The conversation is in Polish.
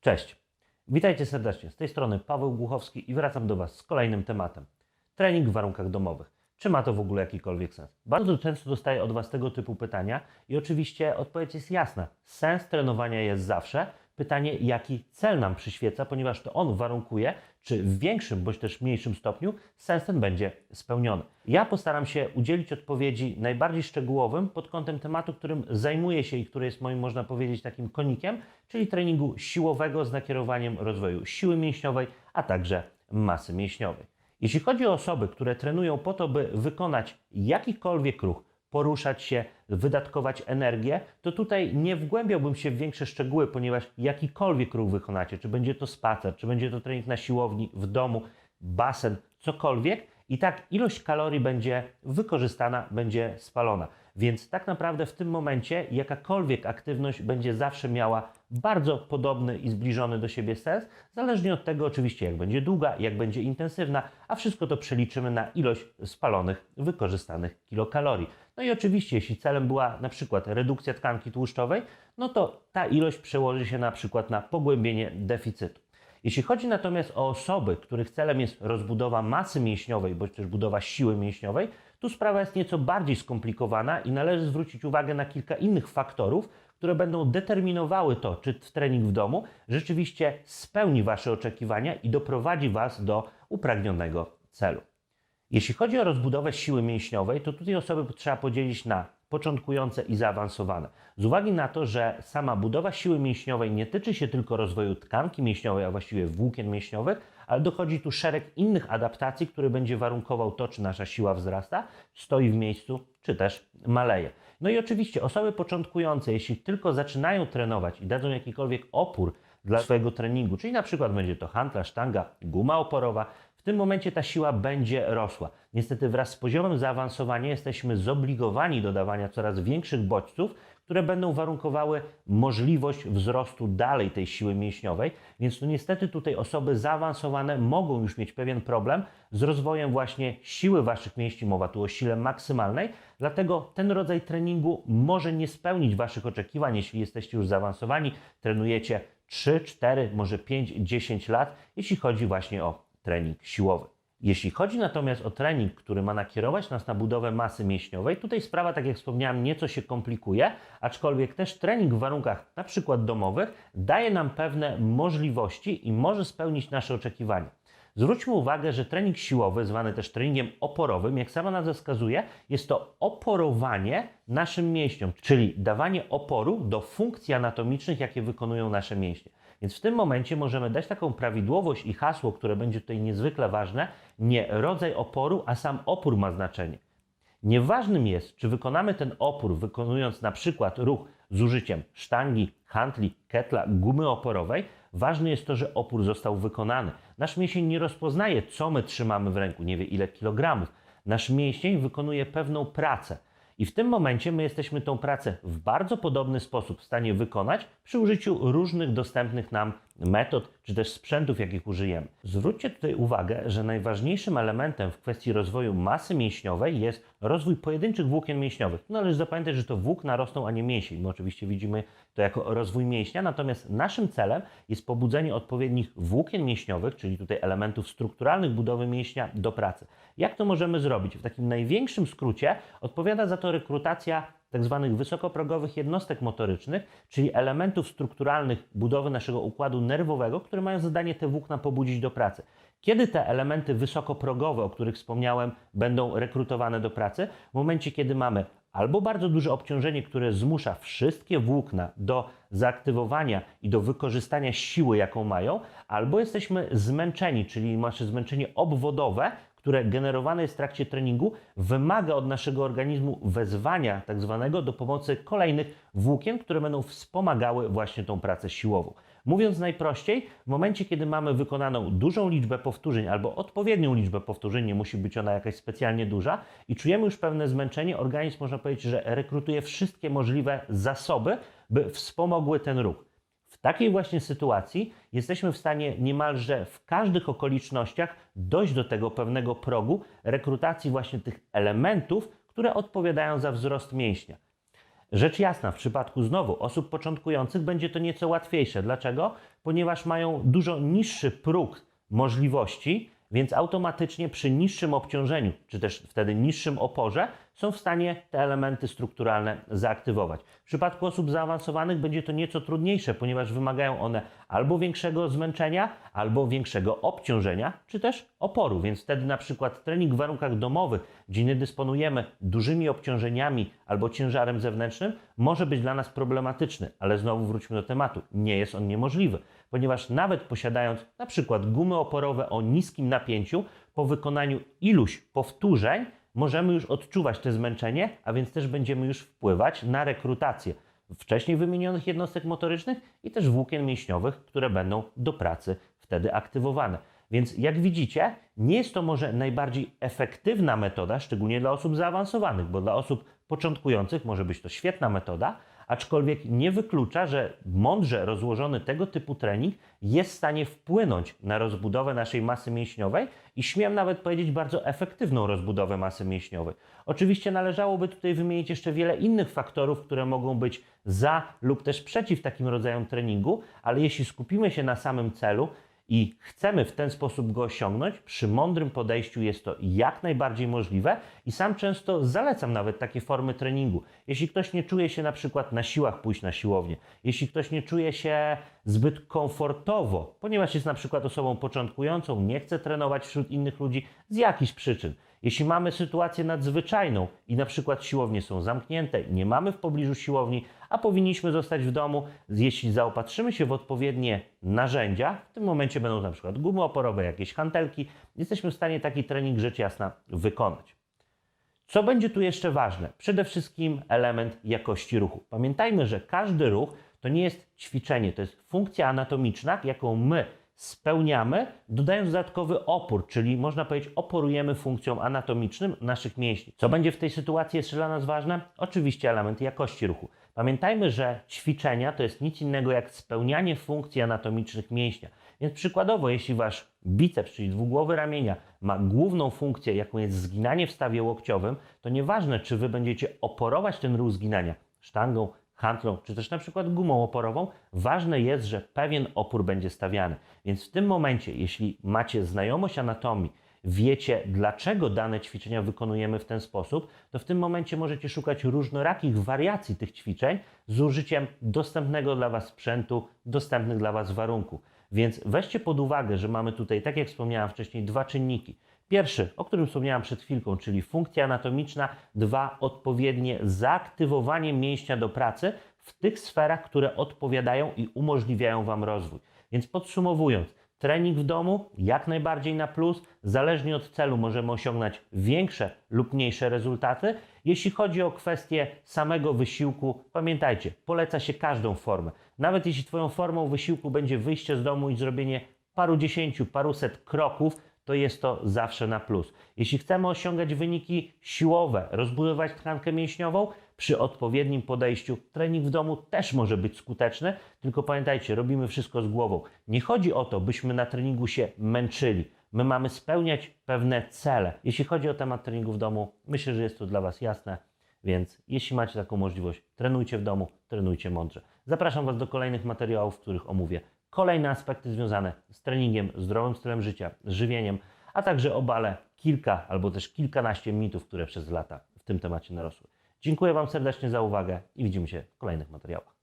Cześć. Witajcie serdecznie. Z tej strony Paweł Głuchowski i wracam do Was z kolejnym tematem. Trening w warunkach domowych. Czy ma to w ogóle jakikolwiek sens? Bardzo często dostaję od Was tego typu pytania i oczywiście odpowiedź jest jasna. Sens trenowania jest zawsze. Pytanie, jaki cel nam przyświeca, ponieważ to on warunkuje, czy w większym bądź też mniejszym stopniu sens ten będzie spełniony. Ja postaram się udzielić odpowiedzi najbardziej szczegółowym pod kątem tematu, którym zajmuję się i który jest moim, można powiedzieć, takim konikiem, czyli treningu siłowego z nakierowaniem rozwoju siły mięśniowej, a także masy mięśniowej. Jeśli chodzi o osoby, które trenują po to, by wykonać jakikolwiek ruch, poruszać się, wydatkować energię, to tutaj nie wgłębiałbym się w większe szczegóły, ponieważ jakikolwiek ruch wykonacie, czy będzie to spacer, czy będzie to trening na siłowni, w domu, basen, cokolwiek, i tak ilość kalorii będzie wykorzystana, będzie spalona. Więc tak naprawdę w tym momencie jakakolwiek aktywność będzie zawsze miała bardzo podobny i zbliżony do siebie sens, zależnie od tego oczywiście jak będzie długa, jak będzie intensywna, a wszystko to przeliczymy na ilość spalonych, wykorzystanych kilokalorii. No i oczywiście jeśli celem była na przykład redukcja tkanki tłuszczowej, no to ta ilość przełoży się na przykład na pogłębienie deficytu. Jeśli chodzi natomiast o osoby, których celem jest rozbudowa masy mięśniowej bądź też budowa siły mięśniowej, tu sprawa jest nieco bardziej skomplikowana i należy zwrócić uwagę na kilka innych faktorów, które będą determinowały to, czy trening w domu rzeczywiście spełni Wasze oczekiwania i doprowadzi Was do upragnionego celu. Jeśli chodzi o rozbudowę siły mięśniowej, to tutaj osoby trzeba podzielić na początkujące i zaawansowane. Z uwagi na to, że sama budowa siły mięśniowej nie tyczy się tylko rozwoju tkanki mięśniowej, a właściwie włókien mięśniowych, ale dochodzi tu szereg innych adaptacji, który będzie warunkował to, czy nasza siła wzrasta, stoi w miejscu, czy też maleje. No i oczywiście osoby początkujące, jeśli tylko zaczynają trenować i dadzą jakikolwiek opór dla swojego treningu, czyli na przykład będzie to hantla, sztanga, guma oporowa, w tym momencie ta siła będzie rosła. Niestety wraz z poziomem zaawansowania jesteśmy zobligowani do dawania coraz większych bodźców, które będą warunkowały możliwość wzrostu dalej tej siły mięśniowej, więc no niestety tutaj osoby zaawansowane mogą już mieć pewien problem z rozwojem właśnie siły waszych mięśni, mowa tu o sile maksymalnej, dlatego ten rodzaj treningu może nie spełnić waszych oczekiwań, jeśli jesteście już zaawansowani, trenujecie 3, 4, może 5, 10 lat, jeśli chodzi właśnie o trening siłowy. Jeśli chodzi natomiast o trening, który ma nakierować nas na budowę masy mięśniowej, tutaj sprawa, tak jak wspomniałem, nieco się komplikuje, aczkolwiek też trening w warunkach na przykład domowych daje nam pewne możliwości i może spełnić nasze oczekiwania. Zwróćmy uwagę, że trening siłowy, zwany też treningiem oporowym, jak sama nazwa wskazuje, jest to oporowanie naszym mięśniom, czyli dawanie oporu do funkcji anatomicznych, jakie wykonują nasze mięśnie. Więc w tym momencie możemy dać taką prawidłowość i hasło, które będzie tutaj niezwykle ważne. Nie rodzaj oporu, a sam opór ma znaczenie. Nieważnym jest, czy wykonamy ten opór, wykonując na przykład ruch z użyciem sztangi, hantli, ketla, gumy oporowej. Ważne jest to, że opór został wykonany. Nasz mięsień nie rozpoznaje, co my trzymamy w ręku, nie wie ile kilogramów. Nasz mięsień wykonuje pewną pracę. I w tym momencie my jesteśmy tą pracę w bardzo podobny sposób w stanie wykonać przy użyciu różnych dostępnych nam metod czy też sprzętów, jakich użyjemy. Zwróćcie tutaj uwagę, że najważniejszym elementem w kwestii rozwoju masy mięśniowej jest rozwój pojedynczych włókien mięśniowych. Należy zapamiętać, że to włókna rosną, a nie mięsień. My oczywiście widzimy to jako rozwój mięśnia, natomiast naszym celem jest pobudzenie odpowiednich włókien mięśniowych, czyli tutaj elementów strukturalnych budowy mięśnia do pracy. Jak to możemy zrobić? W takim największym skrócie odpowiada za to rekrutacja tak zwanych wysokoprogowych jednostek motorycznych, czyli elementów strukturalnych budowy naszego układu nerwowego, które mają zadanie te włókna pobudzić do pracy. Kiedy te elementy wysokoprogowe, o których wspomniałem, będą rekrutowane do pracy? W momencie, kiedy mamy albo bardzo duże obciążenie, które zmusza wszystkie włókna do zaaktywowania i do wykorzystania siły, jaką mają, albo jesteśmy zmęczeni, czyli nasze zmęczenie obwodowe, które generowane jest w trakcie treningu, wymaga od naszego organizmu wezwania tak zwanego do pomocy kolejnych włókien, które będą wspomagały właśnie tą pracę siłową. Mówiąc najprościej, w momencie, kiedy mamy wykonaną dużą liczbę powtórzeń albo odpowiednią liczbę powtórzeń, nie musi być ona jakaś specjalnie duża, i czujemy już pewne zmęczenie, organizm można powiedzieć, że rekrutuje wszystkie możliwe zasoby, by wspomogły ten ruch. W takiej właśnie sytuacji jesteśmy w stanie niemalże w każdych okolicznościach dojść do tego pewnego progu rekrutacji właśnie tych elementów, które odpowiadają za wzrost mięśnia. Rzecz jasna, w przypadku znowu osób początkujących będzie to nieco łatwiejsze. Dlaczego? Ponieważ mają dużo niższy próg możliwości, więc automatycznie przy niższym obciążeniu, czy też wtedy niższym oporze, są w stanie te elementy strukturalne zaaktywować. W przypadku osób zaawansowanych będzie to nieco trudniejsze, ponieważ wymagają one albo większego zmęczenia, albo większego obciążenia, czy też oporu. Więc wtedy na przykład trening w warunkach domowych, gdzie nie dysponujemy dużymi obciążeniami albo ciężarem zewnętrznym, może być dla nas problematyczny. Ale znowu wróćmy do tematu. Nie jest on niemożliwy, ponieważ nawet posiadając na przykład gumy oporowe o niskim napięciu, po wykonaniu iluś powtórzeń możemy już odczuwać to zmęczenie, a więc też będziemy już wpływać na rekrutację wcześniej wymienionych jednostek motorycznych i też włókien mięśniowych, które będą do pracy wtedy aktywowane. Więc jak widzicie, nie jest to może najbardziej efektywna metoda, szczególnie dla osób zaawansowanych, bo dla osób początkujących może być to świetna metoda, aczkolwiek nie wyklucza, że mądrze rozłożony tego typu trening jest w stanie wpłynąć na rozbudowę naszej masy mięśniowej i śmiem nawet powiedzieć bardzo efektywną rozbudowę masy mięśniowej. Oczywiście należałoby tutaj wymienić jeszcze wiele innych faktorów, które mogą być za lub też przeciw takim rodzajom treningu, ale jeśli skupimy się na samym celu, i chcemy w ten sposób go osiągnąć, przy mądrym podejściu jest to jak najbardziej możliwe. I sam często zalecam nawet takie formy treningu. Jeśli ktoś nie czuje się na przykład na siłach pójść na siłownię, jeśli ktoś nie czuje się zbyt komfortowo, ponieważ jest na przykład osobą początkującą, nie chce trenować wśród innych ludzi z jakichś przyczyn, jeśli mamy sytuację nadzwyczajną i na przykład siłownie są zamknięte, nie mamy w pobliżu siłowni, a powinniśmy zostać w domu, jeśli zaopatrzymy się w odpowiednie narzędzia, w tym momencie będą na przykład gumy oporowe, jakieś hantelki, jesteśmy w stanie taki trening rzecz jasna wykonać. Co będzie tu jeszcze ważne? Przede wszystkim element jakości ruchu. Pamiętajmy, że każdy ruch to nie jest ćwiczenie, to jest funkcja anatomiczna, jaką my spełniamy, dodając dodatkowy opór, czyli można powiedzieć, oporujemy funkcjom anatomicznym naszych mięśni. Co będzie w tej sytuacji jeszcze dla nas ważne? Oczywiście element jakości ruchu. Pamiętajmy, że ćwiczenia to jest nic innego jak spełnianie funkcji anatomicznych mięśnia. Więc przykładowo, jeśli wasz biceps, czyli dwugłowy ramienia, ma główną funkcję, jaką jest zginanie w stawie łokciowym, to nieważne, czy wy będziecie oporować ten ruch zginania sztangą, handlą, czy też na przykład gumą oporową, ważne jest, że pewien opór będzie stawiany. Więc w tym momencie, jeśli macie znajomość anatomii, wiecie, dlaczego dane ćwiczenia wykonujemy w ten sposób, to w tym momencie możecie szukać różnorakich wariacji tych ćwiczeń z użyciem dostępnego dla Was sprzętu, dostępnych dla Was warunków. Więc weźcie pod uwagę, że mamy tutaj, tak jak wspomniałem wcześniej, dwa czynniki. Pierwszy, o którym wspomniałem przed chwilką, czyli funkcja anatomiczna, dwa, odpowiednie zaaktywowanie mięśnia do pracy w tych sferach, które odpowiadają i umożliwiają Wam rozwój. Więc podsumowując, trening w domu jak najbardziej na plus, zależnie od celu możemy osiągnąć większe lub mniejsze rezultaty. Jeśli chodzi o kwestię samego wysiłku, pamiętajcie, poleca się każdą formę. Nawet jeśli Twoją formą wysiłku będzie wyjście z domu i zrobienie paru dziesięciu, paruset kroków, to jest to zawsze na plus. Jeśli chcemy osiągać wyniki siłowe, rozbudować tkankę mięśniową, przy odpowiednim podejściu trening w domu też może być skuteczny, tylko pamiętajcie, robimy wszystko z głową. Nie chodzi o to, byśmy na treningu się męczyli. My mamy spełniać pewne cele. Jeśli chodzi o temat treningu w domu, myślę, że jest to dla Was jasne, więc jeśli macie taką możliwość, trenujcie w domu, trenujcie mądrze. Zapraszam Was do kolejnych materiałów, w których omówię kolejne aspekty związane z treningiem, zdrowym stylem życia, żywieniem, a także obalę kilka albo też kilkanaście mitów, które przez lata w tym temacie narosły. Dziękuję Wam serdecznie za uwagę i widzimy się w kolejnych materiałach.